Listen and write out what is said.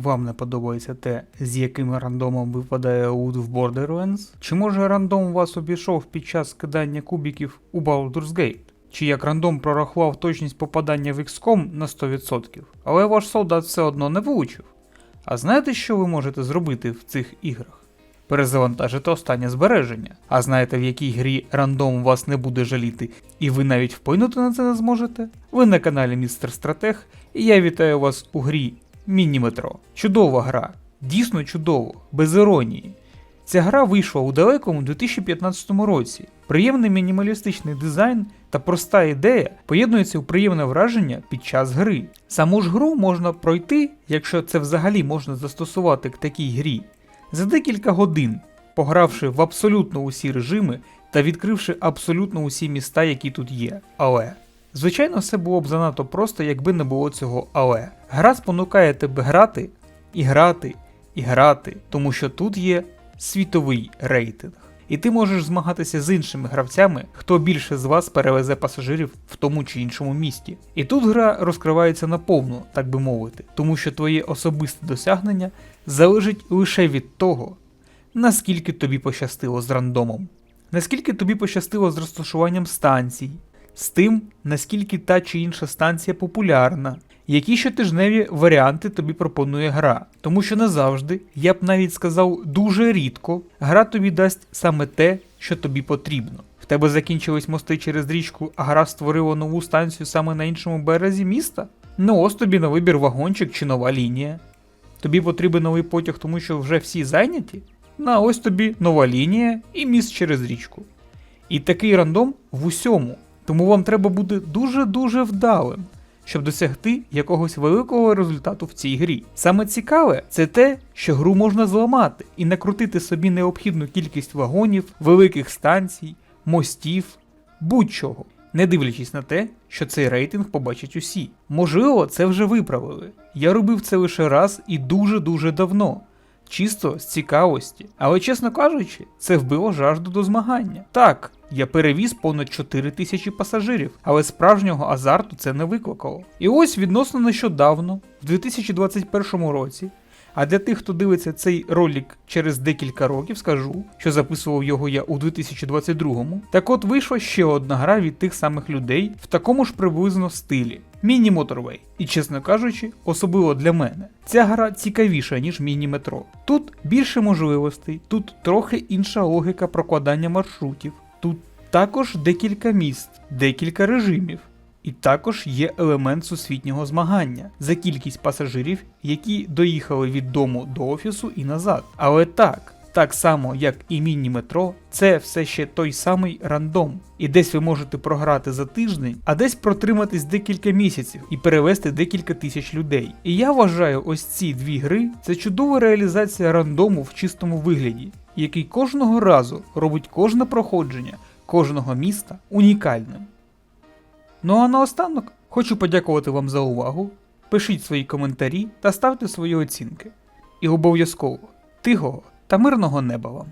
вам не подобається те, з яким рандомом випадає лут в Borderlands? Чи може рандом вас обійшов під час кидання кубіків у Baldur's Gate? Чи як рандом прорахував точність попадання в XCOM на 100%, але ваш солдат все одно не влучив? А знаєте, що ви можете зробити в цих іграх? Перезавантажити останнє збереження. А знаєте, в якій грі рандом вас не буде жаліти, і ви навіть вплинути на це не зможете? Ви на каналі Містер Стратег, і я вітаю вас у грі Міні-метро. Чудова гра, дійсно чудово, без іронії. Ця гра вийшла у далекому 2015 році. Приємний мінімалістичний дизайн та проста ідея поєднуються у приємне враження під час гри. Саму ж гру можна пройти, якщо це взагалі можна застосувати к такій грі, за декілька годин, погравши в абсолютно усі режими та відкривши абсолютно усі міста, які тут є. Але. Звичайно, все було б занадто просто, якби не було цього але. Гра спонукає тебе грати і грати і грати, тому що тут є світовий рейтинг. І ти можеш змагатися з іншими гравцями, хто більше з вас перевезе пасажирів в тому чи іншому місті. І тут гра розкривається наповну, так би мовити, тому що твоє особисте досягнення залежить лише від того, наскільки тобі пощастило з рандомом, наскільки тобі пощастило з розташуванням станцій, з тим, наскільки та чи інша станція популярна, які щотижневі варіанти тобі пропонує гра. Тому що не завжди, я б навіть сказав, дуже рідко, гра тобі дасть саме те, що тобі потрібно. В тебе закінчились мости через річку, а гра створила нову станцію саме на іншому березі міста? Ну ось тобі на вибір вагончик чи нова лінія. Тобі потрібен новий потяг, тому що вже всі зайняті? На ось тобі нова лінія і міст через річку. І такий рандом в усьому. Тому вам треба бути дуже-дуже вдалим, щоб досягти якогось великого результату в цій грі. Саме цікаве це те, що гру можна зламати і накрутити собі необхідну кількість вагонів, великих станцій, мостів, будь-чого, не дивлячись на те, що цей рейтинг побачать усі. Можливо, це вже виправили. Я робив це лише раз і дуже-дуже давно. Чисто з цікавості, але чесно кажучи, це вбило жажду до змагання. Так, я перевіз понад 4 тисячі пасажирів, але справжнього азарту це не викликало. І ось відносно нещодавно, в 2021 році, а для тих, хто дивиться цей ролик через декілька років, скажу, що записував його я у 2022-му. Так от вийшла ще одна гра від тих самих людей в такому ж приблизно стилі. Міні Моторвей. І чесно кажучи, особливо для мене, ця гра цікавіша, ніж міні метро. Тут більше можливостей, тут трохи інша логіка прокладання маршрутів, тут також декілька міст, декілька режимів. І також є елемент сусвітнього змагання за кількість пасажирів, які доїхали від дому до офісу і назад. Але так, так само як і міні-метро, це все ще той самий рандом. І десь ви можете програти за тиждень, а десь протриматись декілька місяців і перевести декілька тисяч людей. І я вважаю, ось ці дві гри це чудова реалізація рандому в чистому вигляді, який кожного разу робить кожне проходження кожного міста унікальним. Ну а наостанок хочу подякувати вам за увагу. Пишіть свої коментарі та ставте свої оцінки. І обов'язково тихого та мирного неба вам!